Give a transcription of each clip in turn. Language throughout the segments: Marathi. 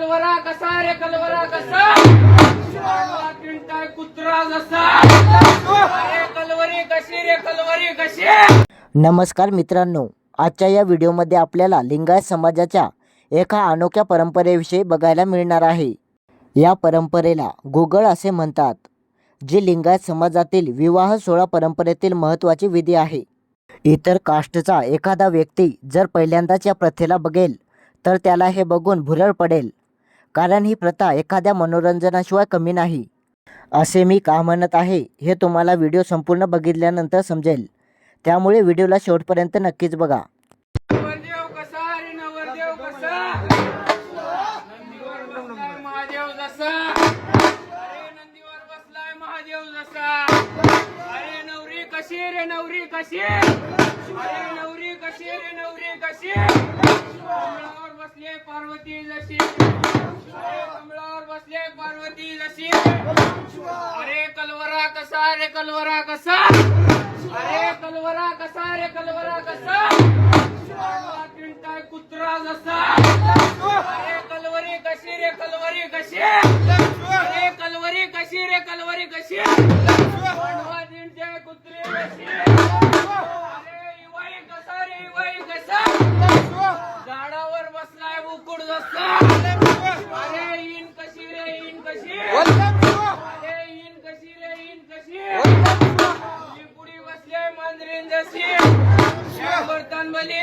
कलवरा कसा रे कलवरा कसा? वाघला कुत्रा जसा. अरे कलवरी कशी रे कलवरी कशी? नमस्कार मित्रांनो आजच्या या व्हिडिओमध्ये आपल्याला लिंगायत समाजाच्या एका अनोख्या परंपरेविषयी बघायला मिळणार आहे. या परंपरेला गोगळ असे म्हणतात जी लिंगायत समाजातील विवाह सोहळा परंपरेतील महत्त्वाची विधी आहे. इतर कास्टचा एखादा व्यक्ती जर पहिल्यांदाच या प्रथेला बघेल तर त्याला हे बघून भुरळ पडेल. कारण ही प्रथा एखाद्या मनोरंजनाशिवाय कमी नाही. असे मी का म्हणत आहे हे तुम्हाला व्हिडिओ संपूर्ण बघितल्यानंतर समजेल. त्यामुळे व्हिडिओला शेवटपर्यंत नक्कीच बघा. कशी रे नवरी कशी? अरे नवरी कशी रे नवरी कशी? बसले पार्वती जशी अरे कमळावर बसले पार्वती जशी अरे कलवरा कसा रे कलवरा कसा अरे कलवरा कसा रे कलवरा कसा वाघला किंटाय कुत्रा जसा अरे कलवरी कशी रे कलवरी कशी अरे कलवरी कशी रे कलवरी कशी वाढवा दिंडे कुत्रे कशी बसले मांजरीन जशी. बर्तन बली.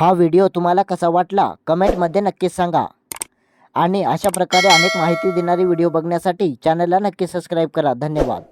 हा व्हिडिओ तुम्हाला कसा वाटला कमेंटमध्ये नक्कीच सांगा. आणि अशा प्रकारे अनेक माहिती देणारी व्हिडिओ बघण्यासाठी चॅनलला नक्की सबस्क्राईब करा. धन्यवाद.